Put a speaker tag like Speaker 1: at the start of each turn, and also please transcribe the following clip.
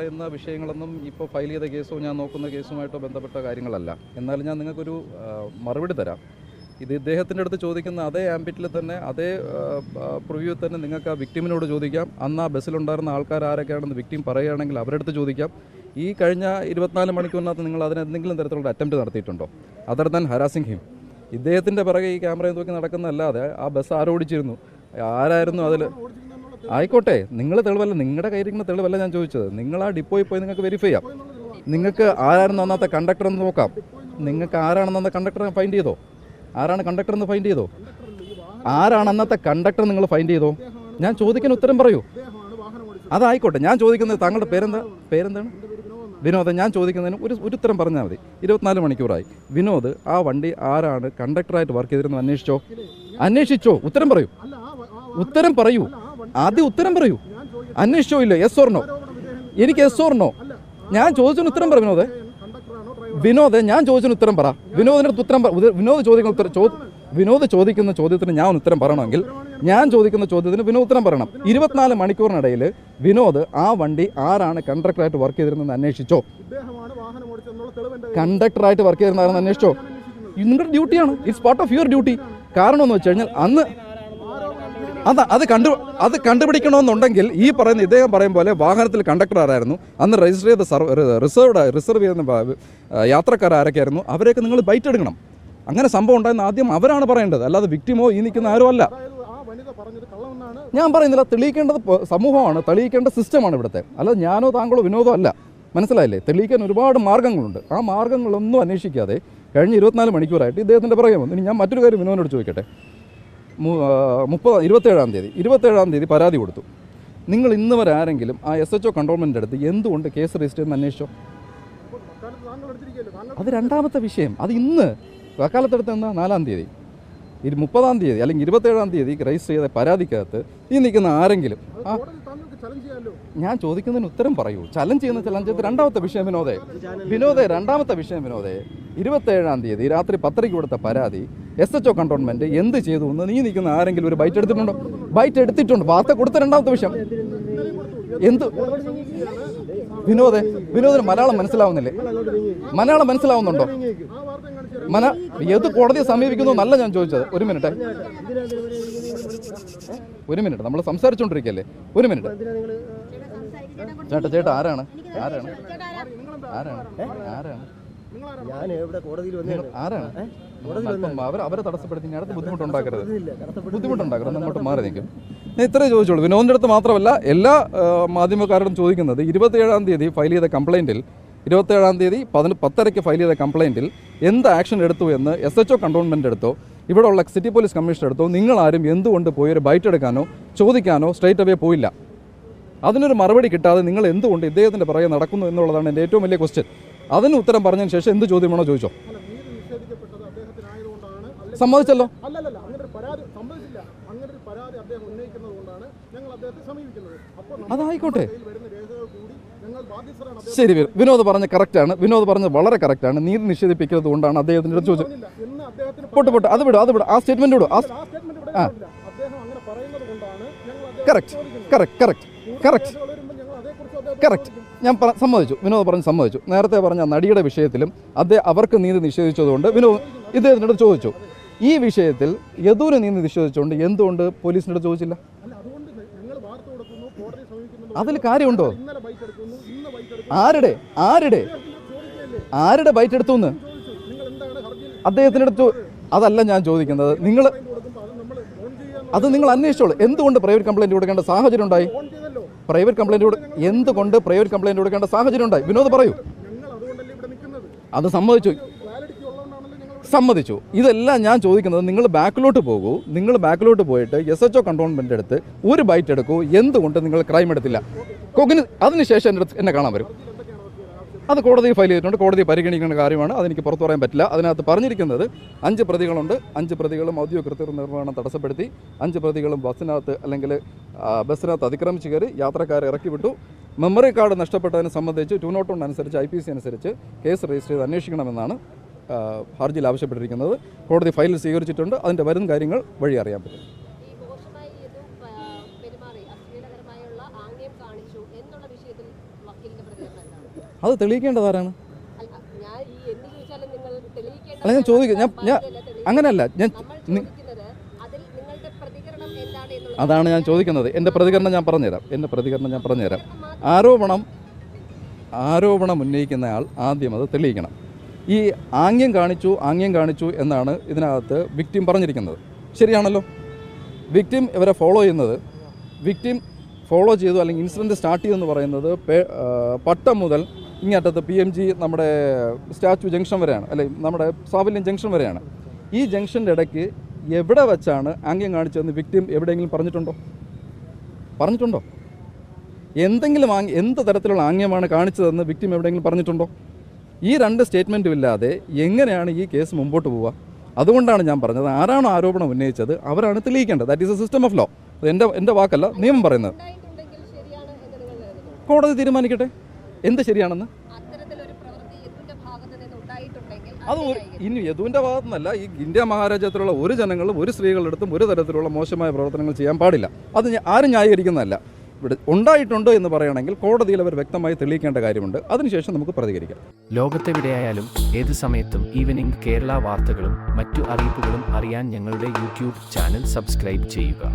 Speaker 1: പറയുന്ന വിഷയങ്ങളൊന്നും ഇപ്പോൾ ഫയൽ ചെയ്ത കേസോ ഞാൻ നോക്കുന്ന കേസുമായിട്ടോ ബന്ധപ്പെട്ട കാര്യങ്ങളല്ല. എന്നാലും ഞാൻ നിങ്ങൾക്കൊരു മറുപടി തരാം. ഇത് ഇദ്ദേഹത്തിന്റെ അടുത്ത് ചോദിക്കുന്ന അതേ ആംബിറ്റിൽ തന്നെ അതേ പ്രിവ്യൂ തന്നെ നിങ്ങൾക്ക് ആ വിക്ടിമിനോട് ചോദിക്കാം. അന്ന് ആ ബസ്സിലുണ്ടായിരുന്ന ആൾക്കാർ ആരൊക്കെയാണെന്ന് വിക്ടിം പറയുകയാണെങ്കിൽ അവരുടെ അടുത്ത് ചോദിക്കാം. ഈ കഴിഞ്ഞ ഇരുപത്തിനാല് മണിക്കൂറിനകത്ത് നിങ്ങൾ അതിന് എന്തെങ്കിലും തരത്തിലുള്ള അറ്റംപ്റ്റ് നടത്തിയിട്ടുണ്ടോ? അതർ ദാൻ ഹരാസിംഗ് ഹിം ഇദ്ദേഹത്തിന്റെ പിറകെ ഈ ക്യാമറയിൽ നോക്കി നടക്കുന്നതല്ലാതെ ആ ബസ് ആരോടിച്ചിരുന്നു? ആരായിരുന്നു അതിൽ ആയിക്കോട്ടെ നിങ്ങൾ തെളിവല്ല നിങ്ങളുടെ കയ്യിരിക്കുന്ന തെളിവല്ല ഞാൻ ചോദിച്ചത്. നിങ്ങൾ ആ ഡിപ്പോയിൽ പോയി നിങ്ങൾക്ക് വെരിഫൈ ചെയ്യാം. നിങ്ങൾക്ക് ആരായിരുന്നു അന്നത്തെ കണ്ടക്ടർ എന്ന് നോക്കാം. നിങ്ങൾക്ക് ആരാണെന്ന് അന്നത്തെ കണ്ടക്ടറെ ഫൈൻഡ് ചെയ്തോ? ആരാണ് കണ്ടക്ടർ എന്ന് ഫൈൻഡ് ചെയ്തോ? ആരാണ് അന്നത്തെ കണ്ടക്ടർ നിങ്ങൾ ഫൈൻഡ് ചെയ്തോ? ഞാൻ ചോദിക്കുന്ന ഉത്തരം പറയൂ. അതായിക്കോട്ടെ ഞാൻ ചോദിക്കുന്നത് താങ്കളുടെ പേരെന്താ? പേരെന്താണ്? വിനോദ്. ഞാൻ ചോദിക്കുന്നതിന് ഒരു ഒരു ഉത്തരം പറഞ്ഞാൽ മതി. ഇരുപത്തിനാല് മണിക്കൂറായി. വിനോദ് ആ വണ്ടി ആരാണ് കണ്ടക്ടറായിട്ട് വർക്ക് ചെയ്തിരുന്നത്? അന്വേഷിച്ചോ? അന്വേഷിച്ചോ. ഉത്തരം പറയൂ. ഉത്തരം പറയൂ. ആദ്യം ഉത്തരം പറയൂ. അന്വേഷിച്ചോ ഇല്ല? എസ് ഓർണോ എനിക്ക് എസ് ഓർണോ ഞാൻ ചോദിച്ചതിന് ഉത്തരം പറ വിനോദ്. വിനോദ് ഞാൻ ചോദിച്ചതിന് ഉത്തരം പറ. വിനോദിന്റെ ഉത്തരം വിനോദ് ചോദിക്കുന്ന ഉത്തരം വിനോദ് ചോദിക്കുന്ന ചോദ്യത്തിന് ഞാൻ ഉത്തരം പറയണമെങ്കിൽ ഞാൻ ചോദിക്കുന്ന ചോദ്യത്തിന് വിനോദ് ഉത്തരം പറയണം. ഇരുപത്തിനാല് മണിക്കൂറിനിടയിൽ വിനോദ് ആ വണ്ടി ആരാണ് കണ്ടക്ടറായിട്ട് വർക്ക് ചെയ്തിരുന്നത് അന്വേഷിച്ചോ? കണ്ടക്ടറായിട്ട് വർക്ക് ചെയ്തിരുന്നതാണെന്ന് അന്വേഷിച്ചോ? നിങ്ങളുടെ ഡ്യൂട്ടിയാണ് it's part of your duty കാരണം എന്ന് വെച്ച് കഴിഞ്ഞാൽ അന്ന് അതാ അത് കണ്ടു അത് കണ്ടുപിടിക്കണമെന്നുണ്ടെങ്കിൽ ഈ പറയുന്ന ഇദ്ദേഹം പറയും പോലെ വാഹനത്തിൽ കണ്ടക്ടർ ആരായിരുന്നു? അന്ന് രജിസ്റ്റർ ചെയ്ത റിസർവ്ഡ് റിസർവ് ചെയ്യുന്ന യാത്രക്കാർ ആരൊക്കെയായിരുന്നു? അവരെയൊക്കെ നിങ്ങൾ ബൈറ്റ് എടുക്കണം. അങ്ങനെ സംഭവം ഉണ്ടായെന്ന് ആദ്യം അവരാണ് പറയേണ്ടത്. അല്ലാതെ വിക്ടിമോ ഈ നിൽക്കുന്ന ആരും അല്ല. ഞാൻ പറയുന്നില്ല തെളിയിക്കേണ്ടത് സമൂഹമാണ് തെളിയിക്കേണ്ട സിസ്റ്റമാണ് ഇവിടുത്തെ. അല്ലാതെ ഞാനോ താങ്കളോ വിനോദോ അല്ല. മനസ്സിലായില്ലേ? തെളിയിക്കാൻ ഒരുപാട് മാർഗങ്ങളുണ്ട് ആ മാർഗങ്ങളൊന്നും അന്വേഷിക്കാതെ കഴിഞ്ഞ ഇരുപത്തിനാല് മണിക്കൂറായിട്ട് ഇദ്ദേഹത്തിന്റെ പുറകെ ഇനി ഞാൻ മറ്റൊരു കാര്യം വിനോദിനോട് ചോദിക്കട്ടെ? മുപ്പത് ഇരുപത്തേഴാം തീയതി. ഇരുപത്തേഴാം തീയതി പരാതി കൊടുത്തു. നിങ്ങൾ ഇന്ന് വരെ ആരെങ്കിലും ആ എസ് എച്ച് ഒ കൺട്രോൾമെന്റിന്റെ അടുത്ത് എന്തുകൊണ്ട് കേസ് രജിസ്റ്റർ ചെയ്യുന്ന അന്വേഷിച്ചോ? അത് രണ്ടാമത്തെ വിഷയം. അത് ഇന്ന്. വക്കാലത്തെടുത്ത് എന്താ? നാലാം തീയതി. ഇരു മുപ്പതാം തീയതി അല്ലെങ്കിൽ ഇരുപത്തേഴാം തീയതി രജിസ്റ്റർ ചെയ്ത പരാതിക്കകത്ത് ഈ നിൽക്കുന്ന ആരെങ്കിലും ആ ഞാൻ ചോദിക്കുന്നതിന് ഉത്തരം പറയൂ. ചലഞ്ച് ചെയ്യുന്ന ചലഞ്ച് ചെയ്ത് രണ്ടാമത്തെ വിഷയം വിനോദേ. വിനോദേ രണ്ടാമത്തെ വിഷയം വിനോദേ. ഇരുപത്തേഴാം തീയതി രാത്രി പത്തരയ്ക്ക് കൊടുത്ത പരാതി എസ് എച്ച് ഒ കണ്ടോൺമെന്റ് എന്ത് ചെയ്തു എന്ന് നീ നിൽക്കുന്ന ആരെങ്കിലും ഒരു ബൈറ്റ് എടുത്തിട്ടുണ്ടോ? ബൈറ്റ് എടുത്തിട്ടുണ്ട്. വാർത്ത കൊടുത്ത രണ്ടാമത്തെ വിഷയം. എന്ത്? വിനോദേ വിനോദിന് മലയാളം മനസ്സിലാവുന്നില്ലേ? മലയാളം മനസ്സിലാവുന്നുണ്ടോ? മന ഏത് കോടതിയെ സമീപിക്കുന്നു എന്നല്ല ഞാൻ ചോദിച്ചത്. ഒരു മിനിറ്റ് ഒരു മിനിറ്റ് നമ്മൾ സംസാരിച്ചുകൊണ്ടിരിക്കല്ലേ ഒരു മിനിറ്റ് ചേട്ടാ ചേട്ടാ ആരാണ്? ആരാണ്? ആരാണ്? ആരാണ്?
Speaker 2: ഞാൻ ഇവിടെ കോടതിയിൽ വന്നേ
Speaker 1: ആരാണ്? അവരെ തടസ്സപ്പെടുത്തി അടുത്ത് ബുദ്ധിമുട്ടുണ്ടാക്കരുത്. ബുദ്ധിമുട്ടുണ്ടാക്കരുത് അങ്ങോട്ട് മാറി നിൽക്കും. ഞാൻ ഇത്രേ ചോദിച്ചോളൂ വിനോദിന്റെ അടുത്ത് മാത്രമല്ല എല്ലാ മാധ്യമക്കാരോടും ചോദിക്കുന്നത് ഇരുപത്തിയേഴാം തീയതി ഫയൽ ചെയ്ത കംപ്ലൈന്റിൽ ഇരുപത്തേഴാം തീയതി പതിന് പത്തരയ്ക്ക് ഫയൽ ചെയ്ത കംപ്ലൈന്റിൽ എന്ത് ആക്ഷൻ എടുത്തു എന്ന് എസ് എച്ച് ഒ കണ്ടോൺമെന്റ് എടുത്തോ ഇവിടെയുള്ള സിറ്റി പോലീസ് കമ്മീഷണർ എടുത്തോ നിങ്ങളാരും എന്തുകൊണ്ട് പോയി ഒരു ബൈറ്റ് എടുക്കാനോ ചോദിക്കാനോ സ്ട്രേറ്റ് അവേ പോയില്ല? അതിനൊരു മറുപടി കിട്ടാതെ നിങ്ങൾ എന്തുകൊണ്ട് ഇദ്ദേഹത്തിന്റെ പുറകെ നടക്കുന്നു എന്നുള്ളതാണ് എന്റെ ഏറ്റവും വലിയ ക്വസ്റ്റ്യൻ അതിന് ഉത്തരം പറഞ്ഞതിന് ശേഷം എന്ത് ചോദ്യം വേണോ ചോദിച്ചോ. സമ്മതിച്ചല്ലോ? അതായിക്കോട്ടെ. ശരി വിനോദ് പറഞ്ഞ കറക്റ്റാണ് വിനോദ് പറഞ്ഞത് വളരെ കറക്റ്റാണ് നീതി നിഷേധിപ്പിക്കുന്നത് കൊണ്ടാണ് അദ്ദേഹത്തിന്റെ ചോദ്യം ചോദിച്ചത്. പൊട്ട് പോട്ട്. അത് വിടും അത് വിടും. ആ സ്റ്റേറ്റ്മെന്റ് വിടും. ആ correct correct correct correct correct ഞാൻ സമ്മതിച്ചു. വിനോദ് പറഞ്ഞ് സമ്മതിച്ചു. നേരത്തെ പറഞ്ഞ നടിയുടെ വിഷയത്തിലും അദ്ദേഹം അവർക്ക് നീതി നിഷേധിച്ചതുകൊണ്ട് വിനോദ് ഇദ്ദേഹത്തിനോട് ചോദിച്ചു. ഈ വിഷയത്തിൽ യദൂര് നീതി നിഷേധിച്ചുകൊണ്ട് എന്തുകൊണ്ട് പോലീസിനോട് ചോദിച്ചില്ല? അതിൽ കാര്യമുണ്ടോ? ആരുടെ? ആരുടെ? ആരുടെ ബൈറ്റ് എടുത്തു എന്ന് അദ്ദേഹത്തിനടുത്ത് അതല്ല ഞാൻ ചോദിക്കുന്നത്. നിങ്ങൾ
Speaker 3: അത്
Speaker 1: നിങ്ങൾ അന്വേഷിച്ചോളൂ. എന്തുകൊണ്ട് പ്രൈവറ്റ് കംപ്ലൈന്റ് കൊടുക്കേണ്ട സാഹചര്യം ഉണ്ടായി? പ്രൈവറ്റ് കംപ്ലൈന്റ് എന്തുകൊണ്ട് പ്രൈവറ്റ് കംപ്ലൈന്റ് കൊടുക്കേണ്ട സാഹചര്യം ഉണ്ടായി വിനോദ് പറയൂ. അത് സമ്മതിച്ചു. സമ്മതിച്ചു. ഇതെല്ലാം ഞാൻ ചോദിക്കുന്നത് നിങ്ങൾ ബാക്കിലോട്ട് പോകൂ. നിങ്ങൾ ബാക്കിലോട്ട് പോയിട്ട് എസ് എച്ച് ഒ കണ്ടോൺമെന്റ് എടുത്ത് ഒരു ബൈറ്റ് എടുക്കൂ. എന്തുകൊണ്ട് നിങ്ങൾ ക്രൈം എടുത്തില്ല? കൊക്കിന് അതിനുശേഷം എന്നെ കാണാൻ വരും. അത് കോടതി ഫയൽ ചെയ്തിട്ടുണ്ട്. കോടതി പരിഗണിക്കേണ്ട കാര്യമാണ്. അതെനിക്ക് പുറത്തു പറയാൻ പറ്റില്ല. അതിനകത്ത് പറഞ്ഞിരിക്കുന്നത് അഞ്ച് പ്രതികളുണ്ട്. അഞ്ച് പ്രതികളും ഔദ്യോഗിക കൃത്യ നിർവഹണം തടസ്സപ്പെടുത്തി. അഞ്ച് പ്രതികളും ബസ്സിനകത്ത് അല്ലെങ്കിൽ ബസ്സിനകത്ത് അതിക്രമിച്ച് കയറി യാത്രക്കാരെ ഇറക്കി വിട്ടു. മെമ്മറി കാർഡ് നഷ്ടപ്പെട്ടതിനെ സംബന്ധിച്ച് ടു നോട്ട് വൺ അനുസരിച്ച് ഐ പി സി അനുസരിച്ച് കേസ് രജിസ്റ്റർ ചെയ്ത് അന്വേഷിക്കണമെന്നാണ് ഹർജിയിൽ ആവശ്യപ്പെട്ടിരിക്കുന്നത്. കോടതി ഫയൽ സ്വീകരിച്ചിട്ടുണ്ട്. അതിന്റെ വരും കാര്യങ്ങൾ വഴി അറിയാൻ പറ്റും
Speaker 4: ഈ മോശമായി ഇതും ആ, പെരുമാറി അശ്ലീലകരമായുള്ള ആംഗ്യം കാണിച്ചു എന്നുള്ള വിഷയത്തിൽ വക്കീലിന്റെ പ്രതികരണം
Speaker 1: അത്
Speaker 4: തെളിയിക്കേണ്ടത് ആരാണ്?
Speaker 1: അല്ല ഞാൻ ചോദിക്കും ഞാൻ ഞാൻ അങ്ങനെയല്ല ഞാൻ അതാണ് ഞാൻ ചോദിക്കുന്നത്. എന്റെ പ്രതികരണം ഞാൻ പറഞ്ഞുതരാം. എന്റെ പ്രതികരണം ഞാൻ പറഞ്ഞുതരാം. ആരോപണം ആരോപണം ഉന്നയിക്കുന്നയാൾ ആദ്യം അത് തെളിയിക്കണം. ഈ ആംഗ്യം കാണിച്ചു ആംഗ്യം കാണിച്ചു എന്നാണ് ഇതിനകത്ത് വിക്ടിം പറഞ്ഞിരിക്കുന്നത്. ശരിയാണല്ലോ? വിക്ടിം ഇവരെ ഫോളോ ചെയ്യുന്നത്. വിക്ടിം ഫോളോ ചെയ്തു അല്ലെങ്കിൽ ഇൻസിഡന്റ് സ്റ്റാർട്ട് ചെയ്തെന്ന് പറയുന്നത് പട്ടം മുതൽ ഇങ്ങറ്റത്ത് പി എം ജി നമ്മുടെ സ്റ്റാച്യു ജംഗ്ഷൻ വരെയാണ് അല്ലെ? നമ്മുടെ സാഫല്യം ജംഗ്ഷൻ വരെയാണ്. ഈ ജംഗ്ഷന്റെ ഇടയ്ക്ക് എവിടെ വെച്ചാണ് ആംഗ്യം കാണിച്ചതെന്ന് വിക്ടിം എവിടെയെങ്കിലും പറഞ്ഞിട്ടുണ്ടോ? പറഞ്ഞിട്ടുണ്ടോ? എന്തെങ്കിലും ആംഗ്യ എന്ത് തരത്തിലുള്ള ആംഗ്യമാണ് കാണിച്ചതെന്ന് വിക്ടിം എവിടെയെങ്കിലും പറഞ്ഞിട്ടുണ്ടോ? ഈ രണ്ട് സ്റ്റേറ്റ്മെന്റും ഇല്ലാതെ എങ്ങനെയാണ് ഈ കേസ് മുമ്പോട്ട് പോവുക? അതുകൊണ്ടാണ് ഞാൻ പറഞ്ഞത് ആരാണോ ആരോപണം ഉന്നയിച്ചത് അവരാണ് തെളിയിക്കേണ്ടത്. That is a system of law അത് എന്റെ എന്റെ വാക്കല്ല നിയമം പറയുന്നത്. കോടതി തീരുമാനിക്കട്ടെ? എന്ത് ശരിയാണെന്ന്? അത് ഇനി യദുവിന്റെ ഭാഗത്തുനിന്നല്ല ഈ ഇന്ത്യ മഹാരാജ്യത്തിലുള്ള ഒരു ജനങ്ങളും ഒരു സ്ത്രീകളുടെ അടുത്തും ഒരു തരത്തിലുള്ള മോശമായ പ്രവർത്തനങ്ങൾ ചെയ്യാൻ പാടില്ല. അത് ആരും ന്യായീകരിക്കുന്നതല്ല. ഇവിടെ ഉണ്ടായിട്ടുണ്ട് എന്ന് പറയുകയാണെങ്കിൽ കോടതിയിൽ അവർ വ്യക്തമായി തെളിയിക്കേണ്ട കാര്യമുണ്ട്. അതിനുശേഷം നമുക്ക് പ്രതികരിക്കാം.
Speaker 5: ലോകത്തെവിടെയായാലും ഏത് സമയത്തും ഈവനിംഗ് കേരള വാർത്തകളും മറ്റു അറിയിപ്പുകളും അറിയാൻ ഞങ്ങളുടെ യൂട്യൂബ് ചാനൽ സബ്സ്ക്രൈബ് ചെയ്യുക.